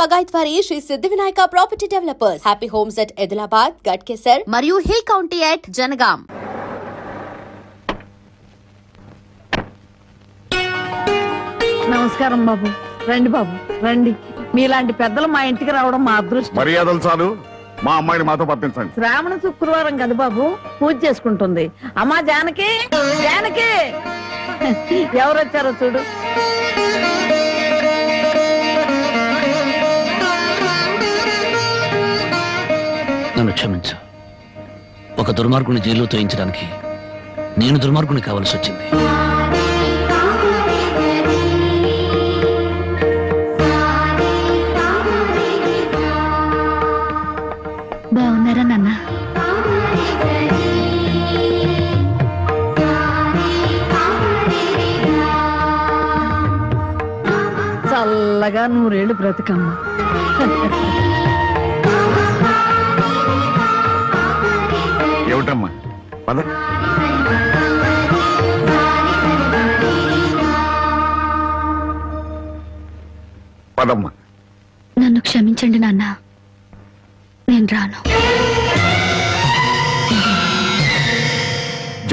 బగాయత్ వారి Shri Siddhi Vinayaka property developers. Happy homes at Edulabad Ghatkesar మరియు hill county at Jangaon నమస్కారం బాబు. రండి బాబు. రండి. మీలాంటి పెద్దలు మా ఇంటికి రావడం మా అదృష్టం. మర్యాదలు చాలు. మా అమ్మాయిని మాతో పంపించండి. శ్రావణ శుక్రవారం కదా బాబు? పూజ చేసుకుంటుంది. అమ్మా జానకి! జానకి! ఎవరు వచ్చారో చూడు. క్షమించు. ఒక దుర్మార్గుని జైల్లో తోయించడానికి నేను దుర్మార్గుని కావాల్సి వచ్చింది. బాగున్నారా నాన్న? చల్లగా నూరేళ్ళు బ్రతికమ్మ.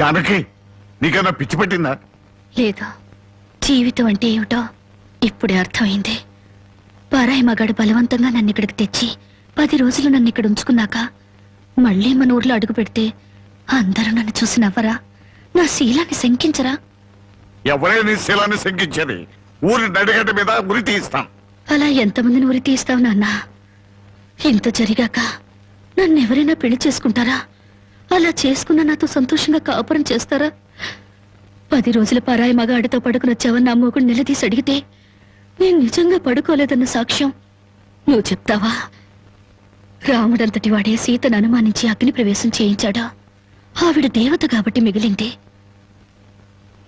జానకి నీకన్నా పిచ్చి పెట్టిందా? లేదు? జీవితం అంటే ఏమిటో? ఇప్పుడే అర్థమైంది. పరాయి మగాడు బలవంతంగా నన్ను ఇక్కడికి తెచ్చి పది రోజులు నన్ను ఇక్కడ ఉంచుకున్నాక మళ్ళీ మన ఊర్లో అడుగు పెడితే అందరూ నన్ను చూసి నవ్వరా? నా శీలాన్ని శంకించరా? ఎవరే నీ శీలాన్ని శంకించేది. ఊరి నడిగడ్డ మీద ఉరి తీస్తాం అలా ఎంతమందిని ఉరి తీస్తావు నాన్న? ఇంత జరిగాక నన్ను ఎవరైనా పెళ్ళి చేసుకుంటారా? అలా చేసుకున్న నాతో సంతోషంగా కాపురం చేస్తారా? పది రోజుల పరాయి మగాడితో పడుకుని వచ్చావని నా నిలదీసి అడిగితే నేను నిజంగా పడుకోలేదన్న సాక్ష్యం. నువ్వు చెప్తావా? రాముడంతటి వాడే సీతను అనుమానించి అగ్ని ప్రవేశం చేయించాడా? ఆవిడ దేవత కాబట్టి మిగిలింది.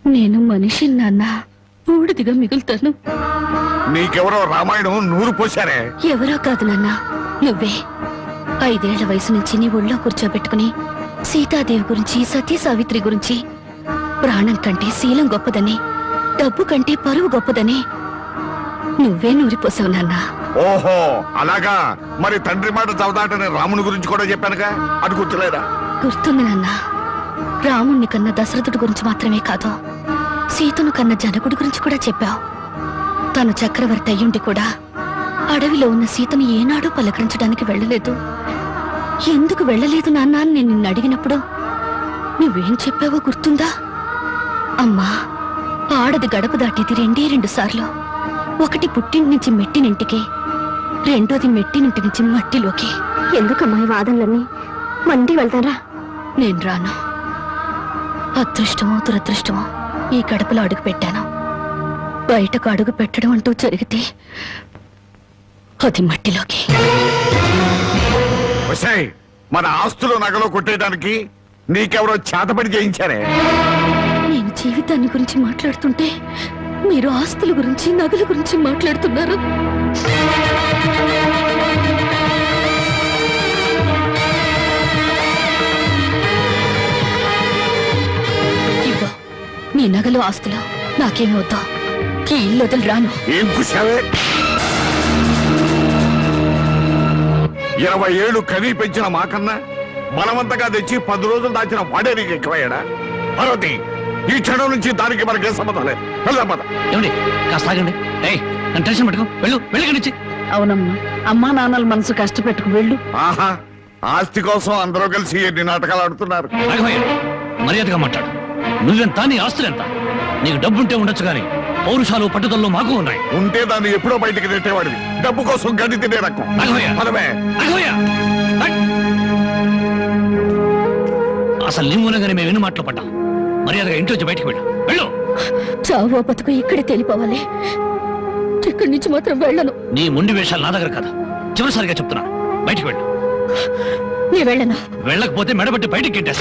నేను మనిషి నాన్న బూడిదిగా మిగులుతాను. నీకెవరో రామాయణం నూరు పోశారే. ఎవరో కాదు నాన్న నువ్వే. ఐదేళ్ళ వయసు నుంచి నీ ఒళ్ళో కూర్చోబెట్టుకుని సీతాదేవి గురించి సతీ సావిత్రి గురించి. ప్రాణం కంటే శీలం గొప్పదని డబ్బు కంటే పరువు గొప్పదని నువ్వే నూరిపోసావు నాన్న. ఓహో అలాగా? మరి తండ్రి మాట చవదాటని రాముని గురించి కూడా చెప్పానుగా? అది గుర్తులేదా? గుర్తుంది నాన్న. రాముణ్ణి కన్న దశరథుడి గురించి మాత్రమే కాదు సీతను కన్న జనకుడి గురించి కూడా చెప్పావు. తను చక్రవర్తి అయ్యుండి కూడా అడవిలో ఉన్న సీతను ఏనాడూ పలకరించడానికి వెళ్ళలేదు. ఎందుకు వెళ్ళలేదు నాన్న అని నేను నిన్ను అడిగినప్పుడు? నువ్వేం చెప్పావో గుర్తుందా? అమ్మా ఆడది గడప దాటేది రెండే రెండు సార్లు. ఒకటి పుట్టింటి నుంచి మెట్టినింటికి రెండోది మెట్టినింటి నుంచి మట్టిలోకి. ఎందుకమ్మా ఈ వాదనలన్నీ? మండి వెళ్తారా? నేను రాను. అదృష్టమో దురదృష్టమో ఈ గడపలో అడుగు పెట్టాను. బయటకు అడుగు పెట్టడం అంటూ జరిగితే అది మట్టిలోకి. వసాయ్ మన ఆస్తులు నగలు కొట్టేయడానికి నీకెవరో చేతపడి చేయించారే? నేను జీవితాన్ని గురించి మాట్లాడుతుంటే మీరు ఆస్తుల గురించి నగల గురించి మాట్లాడుతున్నారు. ఇదిగో నీ నగలు ఆస్తులు నాకేమి వద్దా. ఈ ఇల్లు వదిలి రాను. ఏం కుశావే ఇరవై ఏళ్ళు కనీ పెంచిన మాకన్నా బలవంతంగా తెచ్చి పది రోజులు దాచిన వాడే నీకు ఎక్కువయ్యాడా? పార్వతి ఈ క్షణం నుంచి దానికి మనకే సంబంధం లేదు. వెళ్దాం పద. ఏమండి కాస్త ఆగండి. ఏయ్ నన్ను టెన్షన్ పెట్టుకో. వెళ్ళు అవునమ్మా అమ్మా నాన్నల మనసు కష్టపెట్టుకు వెళ్ళు. ఆహా ఆస్తి కోసం అందరూ కలిసి ఎన్ని నాటకాలు ఆడుతున్నారు? మర్యాదగా మాట్లాడు. నువ్వెంత నీ ఆస్తులెంత నీకు డబ్బుంటే ఉండొచ్చు కానీ పౌరుషాలు పట్టుదలలో మాకు ఉన్నాయి. ఉంటే దాన్ని ఎప్పుడో బయటికి నెట్టేవాడివి. డబ్బు కోసం గడ్డి తినే రకం. అసలు నీ మూలంగానే మేము ఎన్ని మాటలు పడ్డాం? మర్యాదగా ఇంట్లోంచి బయటికి వెళ్ళు. వెళ్ళు. చావో బతుకు ఇక్కడే తెలిపోవాలి. ఇక్కడి నుంచి మాత్రం వెళ్ళను. నీ మొండి వేషాలు నా దగ్గర కాదు. చివరిసారిగా చెప్తున్నా. బయటికి వెళ్ళు. నీ వెళ్ళను. వెళ్ళకపోతే మెడబట్టి బయటికి వెళ్ళు.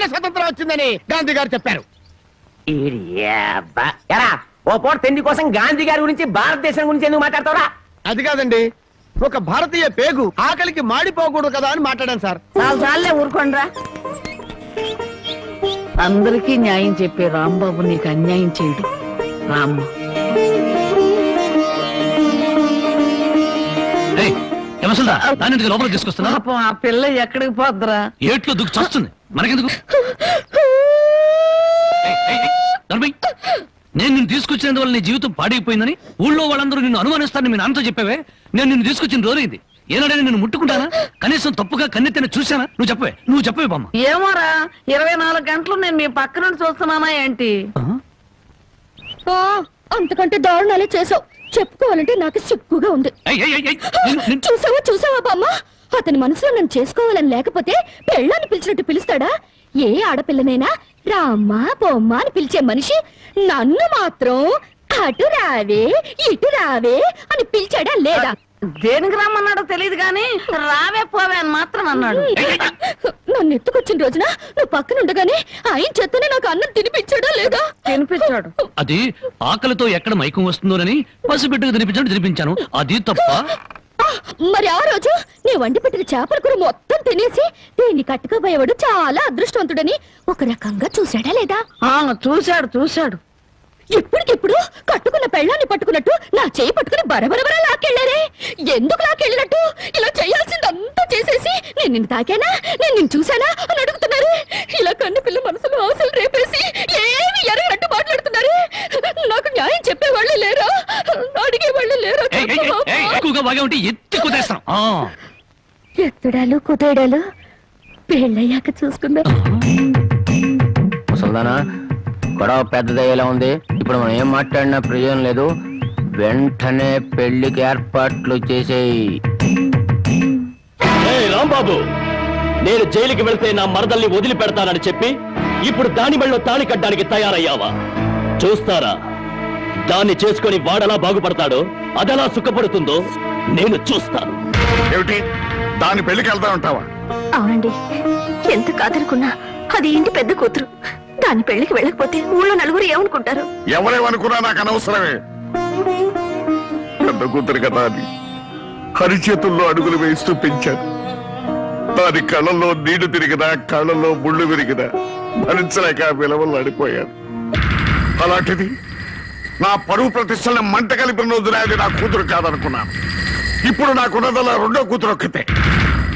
నిజమైన స్వతంత్రం వచ్చిందని గాంధీ గారు చెప్పారు. ఎరా ఓ పూట తిండి కోసం గాంధీ గారి గురించి భారతదేశం గురించి ఎందుకు మాట్లాడతావురా? అది కాదండి ఒక భారతీయ పేగు ఆకలికి మాడిపోకూడదు కదా అని మాట్లాడాను సార్. చాలు చాలే ఊరుకోండ్రా. అందరికీ న్యాయం చెప్పే రాంబాబు నీకు అన్యాయం చేయడు. రామ్మ. ఏయ్, ఏమసలుదా? దాని ఎందుకు లోపలికి తీసుకొస్తున్నా పాపం ఆ పిల్ల ఎక్కడికి పోద్దురా? ఏట్లో దుక్కు చస్తుంది. మనకెందుకు? నేను నిన్ను తీసుకొచ్చినందువల్ల నీ జీవితం పాడైపోయిందని ఊళ్ళో వాళ్ళందరూ నిన్ను అనుమానిస్తారని మీ నాన్నతో చెప్పావే? నేను నిన్ను తీసుకొచ్చిన రోజైంది ఏనాడైనా నిన్ను ముట్టుకుంటానా? కనీసం తప్పుగా కన్నెత్తిన చూశానా? నువ్వు చెప్పవే నువ్వు చెప్పవే బామ్మ. ఏమోరా ఇరవై నాలుగు గంటలు నేను మీ పక్క నుండి చూస్తున్నానా ఏంటి? అంతకంటే దారుణాలే చేసావు చెప్పుకోవాలంటే నాకు సిగ్గుగా ఉంది. చూసావా చూసావా బామ్మ? అతని మనసులో నన్ను చేసుకోవాలని లేకపోతే పెళ్ళాన్ని పిలిచినట్టు పిలుస్తాడా? ఏ ఆడపిల్లనైనా రామ్మా బొమ్మ అని పిలిచే మనిషి నన్ను మాత్రం అటు రావే ఇటు రావే అని పిలిచాడా లేదా? దేనికి రమ్మన్నాడో తెలియదు గాని రావే పోవే అని మాత్రం అన్నాడు. నన్ను ఎత్తుకొచ్చిన రోజున నువ్వు పక్కన ఉండగానే ఆయన చేతనే నాకు అన్నం తినిపించాడా లేదా? తినిపించాడు. అది ఆకలితో ఎక్కడ మైకం వస్తుందోనని పసిబిడ్డకు తినిపించడం తినిపించాను. అది తప్ప మరి ఆ రోజు నీ వండి పెట్టిన చేపల కూర మొత్తం తినేసి దీన్ని కట్టుకోబోయేవాడు చాలా అదృష్టవంతుడని ఒక రకంగా చూశాడా లేదా? ఆ చూశాడు చూశాడు. ఇప్పటికిప్పుడు కట్టుకున్న పెళ్ళాన్ని పట్టుకున్నట్టు నా చేయి పట్టుకుని బరబరబర లాక్కెళ్ళారే? ఎందుకు లాక్కెళ్ళినట్టు? ఇలా చేయాల్సిందంతా చేసేసి నేను నిన్ను తాకానా? నేను నిన్ను చూశానా? అని అడుగుతున్నారు. ఇలా కన్ను పిల్ల మనసులో ఆశలు రేపేసి ఏమి ఎరగనట్టు మాట్లాడుతున్నారు నాకు న్యాయం చెప్పేవాళ్ళు లేరా అడిగేవాళ్ళు లేరా ఏయ్, ఏయ్, ఏయ్, ఏయ్, ఎక్కువగా బాగా ఉంటే ఎత్తి కుదేస్తాను ఆ. ఎత్తుడాలు కుదేడాలు పెళ్ళయ్యాక చూసుకుందాం. ముసల్దానా గొడవ పెద్దదయ్యేలా ఉంది. ఇప్పుడు మనం ఏం మాట్లాడినా ప్రయోజనం లేదు. వెంటనే పెళ్ళికి ఏర్పాట్లు చేసేయి. రాంబాబు నేను జైలుకి వెళ్తే నా మరదల్ని వదిలిపెడతానని చెప్పి ఇప్పుడు దాని మెళ్ళలో తాళి కట్టడానికి తయారయ్యావా? చూస్తారా? దాన్ని చేసుకొని వాడలా బాగుపడతాడో అదెలా సుఖపడుతుందో నేను చూస్తాను. ఏమిటి? దాని పెళ్ళికి వెళ్తా ఉంటావా అవునండి. ఎంత కాదనుకున్నా అది ఇంటి పెద్ద కూతురు? దాని పెళ్ళికి వెళ్ళకపోతే ఊళ్ళో నలుగురు ఏమనుకుంటారు? ఎవరేమనుకున్నా నాకు అనవసరమే. పెద్ద కూతురు కదా అని హరిచేతుల్లో అడుగులు వేస్తూ పెంచాను దాని కళ్ళల్లో నీళ్ళు తిరిగినా కళ్ళల్లో ముళ్ళు విరిగినా భరించలేక విలవలు అడిపోయాను అలాంటిది నా పరువు ప్రతిష్టలను మంట కలిపిన రోజున అది నా కూతురు కాదనుకున్నాను. ఇప్పుడు నాకున్నదల్లా రెండో కూతురు ఒక్కతే.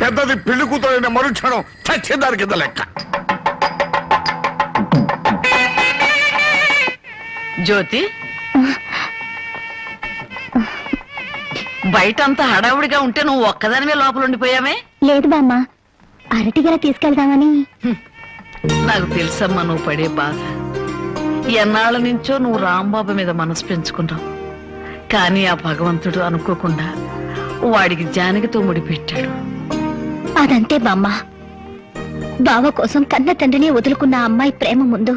పెద్దది పెళ్ళి కూతురు అయిన మరుక్షణం చచ్చేదాని కింద లెక్క. జ్యోతి. బయటంతా హడావుడిగా ఉంటే నువ్వు ఒక్కదానివే లోపల ఉండిపోయావే? లేదు బామ్మ. అరటిగల తీసుకెళ్దామని. నాకు తెలుసమ్మా నువ్వు పడే బాధ. ఎన్నాళ్ళ నుంచో నువ్వు రాంబాబు మీద మనసు పెంచుకున్నావు. కానీ ఆ భగవంతుడు అనుకోకుండా వాడికి జానకితో ముడిపెట్టాడు. అదంతే బామ్మ. బావ కోసం కన్న తండ్రిని వదులుకున్న అమ్మాయి ప్రేమ ముందు.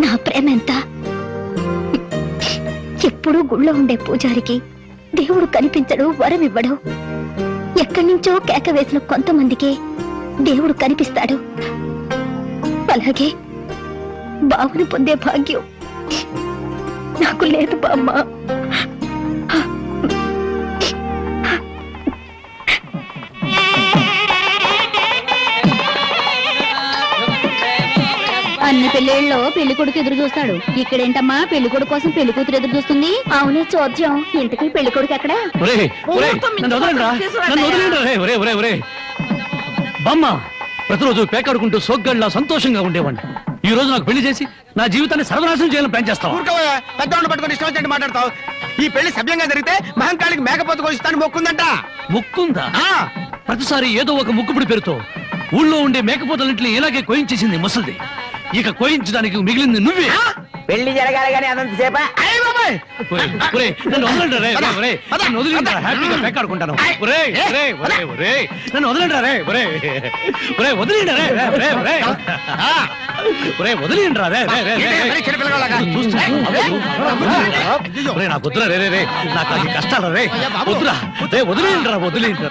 నా ప్రేమ ఎంత? ఎప్పుడూ గుళ్ళో ఉండే పూజారికి దేవుడు కనిపించడు వరం ఇవ్వడు. ఎక్కడి నుంచో కేక వేసిన కొంతమందికి దేవుడు కనిపిస్తాడు. అలాగే బావును పొందే భాగ్యం నాకు లేదు బామ్మ. పెళ్ళిళ్ళలో పెళ్ళి కొడుకు ఎదురు చూస్తాడు. ఇక్కడేంటమ్మా? పెళ్ళి కొడుకు కోసం పెళ్ళి కూతురు ఎదురు చూస్తుంది? అవునే చోద్యం. ఇంతకీ పెళ్ళి కొడుకు ఎక్కడా. బామ్మ ప్రతిరోజు పేకాడుకుంటూ సోగ్గాడిలా సంతోషంగా ఉండేవాడిని. ఈ రోజు నాకు పెళ్ళి చేసి నా జీవితాన్ని సర్వనాశనం చేయాలని ప్లాన్ చేస్తావా? పెద్దవాళ్ళు పట్టుకొని ఇష్టం వచ్చినట్టు మాట్లాడతావు. ఈ పెళ్ళి సభ్యంగా జరిగితే మహంకాళికి మేకపోతు కొలిస్తాను మొక్కుందంట. ముక్కుందా? ఆ. ప్రతిసారి ఏదో ఒక ముక్కుపుడి పేరుతో ఊళ్ళో ఉండే మేకపోతలన్నింటినీ ఇలాగే కోయించేసింది ముసలిది. ఇక కోయించడానికి మిగిలింది నువ్వే. పెళ్ళి జరగాలి కానీ ఒరేయ్, ఒరేయ్, నన్ను వదలండి రే, రే, ఒరేయ్, పద, నన్ను వదిలిండ్రా, పద. హ్యాపీగా పెక్కాడుకుంటాను. ఆయ్. ఒరేయ్, ఏ, ఒరేయ్, ఒరేయ్, ఒరేయ్, నన్ను వదలండి రే, ఒరేయ్. ఒరేయ్, వదిలిండ్రా రే, రే, రే, వదిలిండ్రా? చూస్తున్నా. నాకు వద్దురా రే, రే, రే. నాకు అది కష్టాలు రే. వద్దురా. రే వదిలిండ్రా వదిలిండ్రా.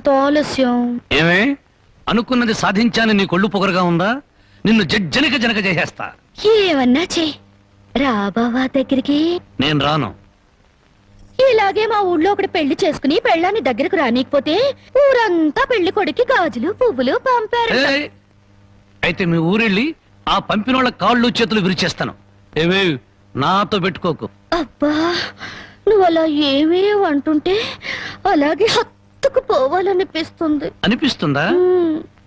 ఇంత ఆలస్యం. ఏమే? అనుకున్నది సాధించాని నీ కొళ్ళు పొగరుగా ఉందా? నిన్ను జజ్జనిక జనక చేసేస్తా. ఏమన్నా చే రా బావా దగ్గరికి. నేను రాను. ఇలాగే మా ఊళ్ళో ఒకటి పెళ్ళి చేసుకుని పెళ్ళాన్ని దగ్గరకు రానికపోతే ఊరంతా పెళ్ళి కొడుకి గాజులు పువ్వులు పంపారు! అయితే మీ ఊరెళ్ళి ఆ పంపినోళ్ళ కాళ్ళు చేతులు విరిచేస్తాను. ఏమే నాతో పెట్టుకోకు. అబ్బా నువ్వు అలా ఏమీ అంటుంటే అలాగే హత్తుకు పోవాలనిపిస్తుంది. అనిపిస్తుందా?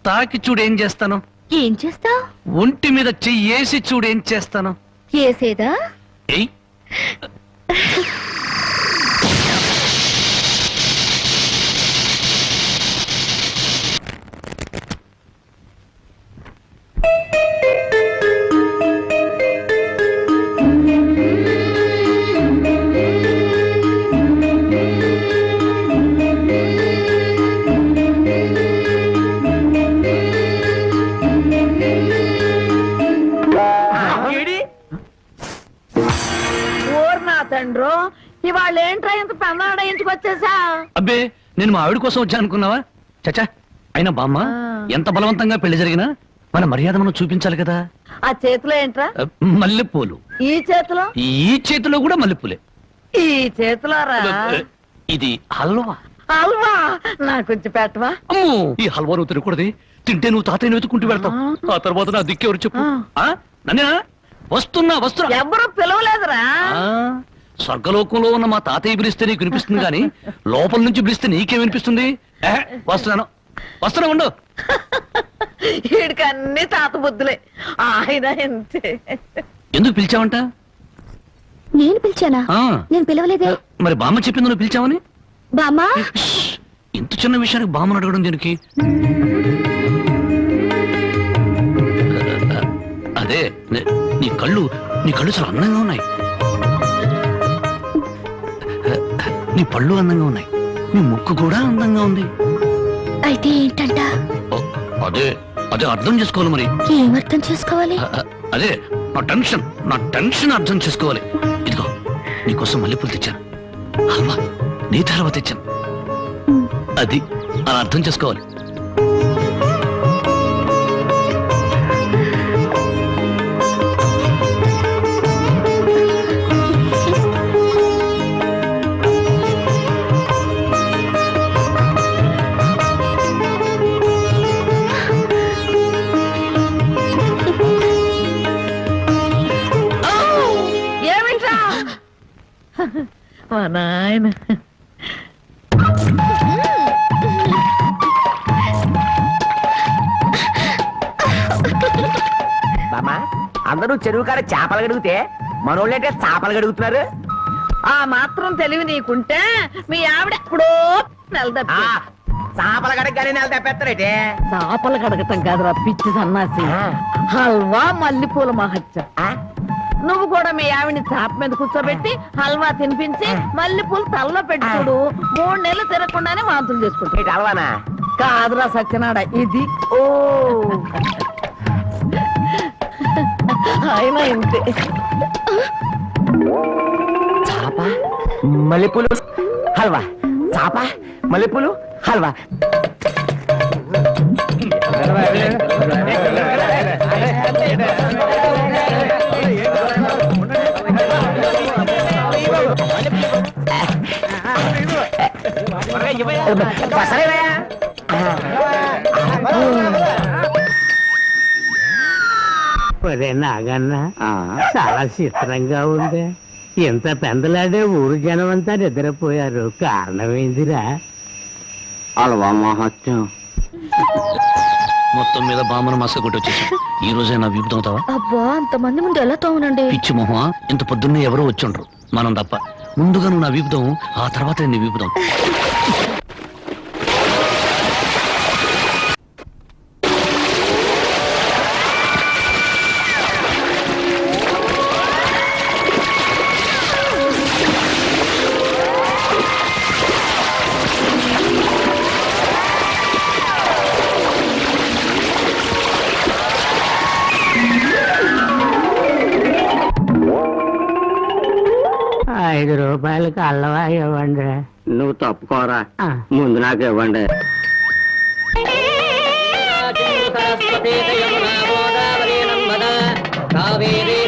తాకి చూడు ఏం చేస్తాను? ఏం చేస్తావ్ ఒంటి మీద చెయ్యేసి చూడు ఏం చేస్తాను? ఏసేదా? ఏయ్. అబ్బే నేను మా ఆవిడ కోసం వచ్చా అనుకున్నావా? చచ్చా అయినా బామ్మ ఎంత బలవంతంగా పెళ్ళి జరిగినా మన మర్యాద మనం చూపించాలి కదా. ఆ చేతిలో ఏంట్రా? మల్లెపూలు. ఈ చేతిలో? ఈ చేతిలో కూడా మల్లెపూలే. ఈ చేతిలో రా. ఇది హల్వా. అల్వా నాకు కొంచెం పెట్టవా? ఈ హల్వా నువ్వు తినకూడదు. తింటే నువ్వు తాతయ్యని వెతుకుంటూ వెళ్తావు. ఆ. తర్వాత నా దిక్కెవరు చెప్పు? నన్నేనా? వస్తున్నా వస్తున్నా. ఎవరు పిలవలేదురా. స్వర్గలోకంలో ఉన్న మా తాతయ్య పిలిస్తే నీకు వినిపిస్తుంది కానీ లోపల నుంచి పిలిస్తే నీకేం వినిపిస్తుంది? ఏ, వస్తున్నాను. వస్తున్నా ఉండు. వీడికి అన్ని తాత బుద్ధులే. ఆయన ఎందుకు పిలిచావంట? నేను పిలిచానా? ఆ, నేను పిలవలేదే. మరి బామ్మ చెప్పింది నువ్వు పిలిచావని? బామ్మా? ఇంత చిన్న విషయానికి బామ్మను అడగడం దీనికి? అదే నే- నీ కళ్ళు నీ కళ్ళు చాలా అందంగా ఉన్నాయి. నీ పళ్ళు అందంగా ఉన్నాయి. నీ ముక్కు కూడా అందంగా ఉంది. అయితే ఏంటంట? అదే అదే అర్థం చేసుకోవాలి మరి. ఏం అర్థం చేసుకోవాలి? అదే నా టెన్షన్ నా టెన్షన్ అర్థం చేసుకోవాలి. ఇదిగో నీకోసం మల్లెపూలు తెచ్చాను. హల్వా నీ తర్వాత తెచ్చాను. అది అలా అర్థం చేసుకోవాలి. నాయన బామ్మా అందరూ చెరువు కాడ చేపలు గడిగితే మనోళ్ళంటే చేపలు గడుగుతున్నారు ఆ మాత్రం తెలివి నీకుంటే మీ ఆవిడ ఎప్పుడో నెలదప్పి చేపలు గడగని నెల తప్పేస్తారేటే? చేపలు కడగటం కాదురా పిచ్చి సన్నాసి. హల్వా మల్లెపూల మహత్యం. నువ్వు కూడా మీ ఆవిడ్ని చాప మీద కూర్చోబెట్టి హల్వా తినిపించి మల్లెపూలు తలలో పెట్టి చూడు మూడు నెలలు తిరగకుండానే వాంతులు చేసుకుంటాడు అలవానా కాదురా సత్యనాడ ఇది ఓ ఆయన ఇంతే చాప మల్లెపూలు హల్వా చాప మల్లెపూలు హల్వా ఒరే నాగన్న చాలా చిత్రంగా ఉంది ఇంత పెందలాడే ఊరు జనం అంతా నిద్రపోయారు కారణం ఏందిరా అలవా మహత్యం మొత్తం మీద బామ్మను మస్క కొట్టి వచ్చేసాం ఈ రోజే నా వీపు తోముతావా అబ్బా అంతమంది ముందు ఎలా తోమనండి? పిచ్చి మొహమా? ఇంత పొద్దున్నే ఎవరో వచ్చుండ్రు మనం తప్ప. ముందుగా నువ్వు నా వీపుతాం ఆ తర్వాత నేను నీ ఐదు రూపాయలకి అల్లవా ఇవ్వండి. నువ్వు తప్పుకోరా. ముందు నాకు ఇవ్వండి. కావేరీ